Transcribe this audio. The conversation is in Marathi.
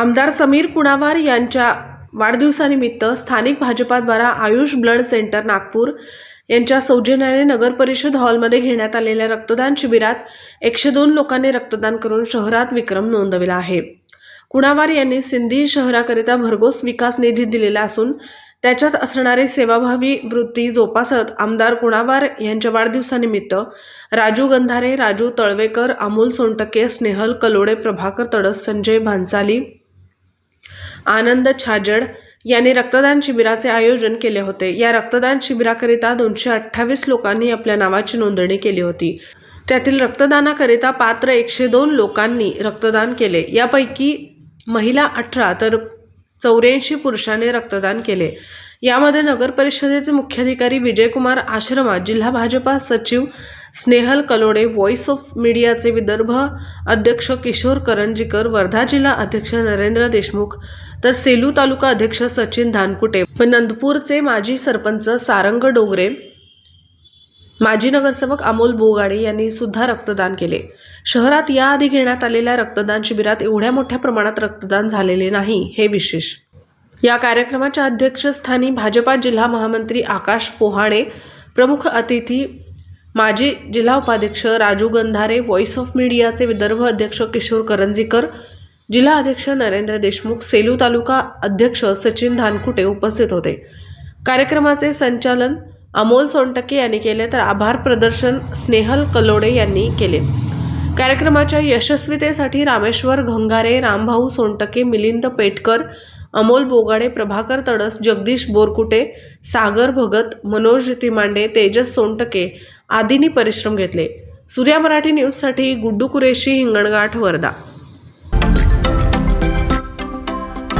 आमदार समीर कुणावार यांच्या वाढदिवसानिमित्त स्थानिक भाजपाद्वारा आयुष ब्लड सेंटर नागपूर यांच्या सौजन्याने नगर परिषद हॉलमध्ये घेण्यात आलेल्या रक्तदान शिबिरात एकशे दोन लोकांनी रक्तदान करून शहरात विक्रम नोंदविला आहे. कुणावार यांनी सिंधी शहराकरिता भरघोस विकास निधी दिलेला असून त्याच्यात असणारी सेवाभावी वृत्ती जोपासत आमदार कुणावार यांच्या वाढदिवसानिमित्त राजू गंधारे राजू तळवेकर अमोल सोनटके स्नेहल कलोडे प्रभाकर तडस संजय भांसाली आनंद छाजड यांनी रक्तदान शिबिराचे आयोजन केले होते. या रक्तदान शिबिराकरिता दोनशे अठ्ठावीस लोकांनी आपल्या नावाची नोंदणी केली होती. त्यातील रक्तदानाकरिता पात्र एकशे दोन लोकांनी रक्तदान केले. यापैकी महिला अठरा तर चौऱ्याऐंशी पुरुषांनी रक्तदान केले. यामध्ये नगर परिषदेचे मुख्याधिकारी विजयकुमार आश्रमा जिल्हा भाजपा सचिव स्नेहल कलोडे व्हॉइस ऑफ मीडियाचे विदर्भ अध्यक्ष किशोर करंजीकर वर्धा जिल्हा अध्यक्ष नरेंद्र देशमुख तर सेलू तालुका अध्यक्ष सचिन धानकुटे व नंदपूरचे माजी सरपंच सारंग डोंगरे माजी नगरसेवक अमोल बोगाडे यांनी सुद्धा रक्तदान केले. शहरात याआधी घेण्यात आलेल्या रक्तदान शिबिरात एवढ्या मोठ्या प्रमाणात रक्तदान झालेले नाही हे विशेष. या कार्यक्रमाच्या अध्यक्षस्थानी भाजपा जिल्हा महामंत्री आकाश पोहाणे प्रमुख अतिथी माजी जिल्हा उपाध्यक्ष राजू गंधारे व्हॉइस ऑफ मीडियाचे विदर्भ अध्यक्ष किशोर करंजीकर जिल्हा अध्यक्ष नरेंद्र देशमुख सेलू तालुका अध्यक्ष सचिन धानकुटे उपस्थित होते. कार्यक्रमाचे संचालन अमोल सोनटके यांनी केले तर आभार प्रदर्शन स्नेहल कलोडे यांनी केले. कार्यक्रमाच्या यशस्वीतेसाठी रामेश्वर घंगारे रामभाऊ सोनटके मिलिंद पेटकर अमोल बोगाडे प्रभाकर तडस जगदीश बोरकुटे सागर भगत मनोज तिमांडे तेजस सोनटके आदींनी परिश्रम घेतले. सूर्या मराठी न्यूजसाठी गुड्डू कुरेशी हिंगणघाट वर्धा.